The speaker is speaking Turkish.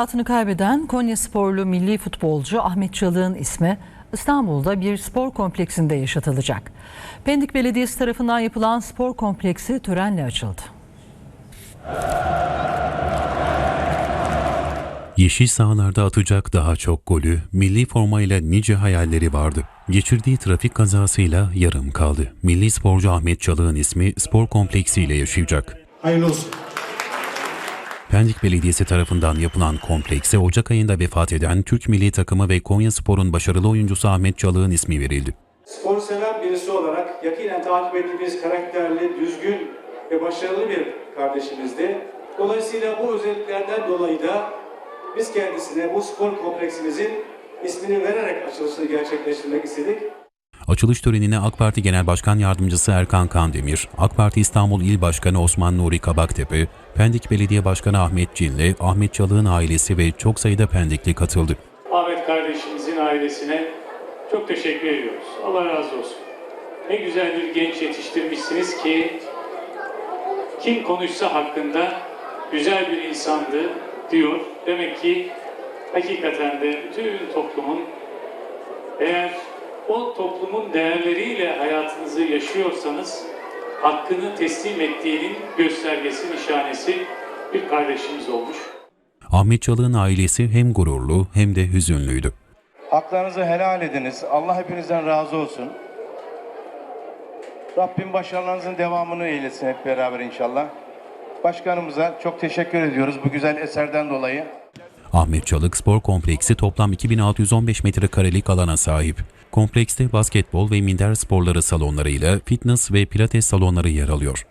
hayatını kaybeden Konya sporlu milli futbolcu Ahmet Çalık'ın ismi İstanbul'da bir spor kompleksinde yaşatılacak. Pendik Belediyesi tarafından yapılan spor kompleksi törenle açıldı. Yeşil sahalarda atacak daha çok golü, milli formayla nice hayalleri vardı. Geçirdiği trafik kazasıyla yarım kaldı. Milli sporcu Ahmet Çalık'ın ismi spor kompleksiyle yaşayacak. Hayırlı olsun. Pendik Belediyesi tarafından yapılan komplekse Ocak ayında vefat eden Türk milli takımı ve Konya Spor'un başarılı oyuncusu Ahmet Çalık'ın ismi verildi. Spor seven birisi olarak yakinen takip ettiğimiz karakterli, düzgün ve başarılı bir kardeşimizdi. Dolayısıyla bu özelliklerden dolayı da biz kendisine bu spor kompleksimizin ismini vererek açılışını gerçekleştirmek istedik. Açılış törenine AK Parti Genel Başkan Yardımcısı Erkan Kandemir, AK Parti İstanbul İl Başkanı Osman Nuri Kabaktepe, Pendik Belediye Başkanı Ahmet Cinli, Ahmet Çalık'ın ailesi ve çok sayıda Pendikli katıldı. Ahmet kardeşimizin ailesine çok teşekkür ediyoruz. Allah razı olsun. Ne güzel bir genç yetiştirmişsiniz ki kim konuşsa hakkında güzel bir insandı diyor. Demek ki hakikaten de bütün toplumun eğer o toplumun değerleriyle hayatınızı yaşıyorsanız hakkını teslim ettiğinin göstergesi, nişanesi bir kardeşimiz olmuş. Ahmet Çalık'ın ailesi hem gururlu hem de hüzünlüydü. Haklarınızı helal ediniz. Allah hepinizden razı olsun. Rabbim başarılarınızın devamını eylesin hep beraber inşallah. Başkanımıza çok teşekkür ediyoruz bu güzel eserden dolayı. Ahmet Çalık Spor Kompleksi toplam 2615 metrekarelik alana sahip. Komplekste basketbol ve minder sporları salonlarıyla fitness ve pilates salonları yer alıyor.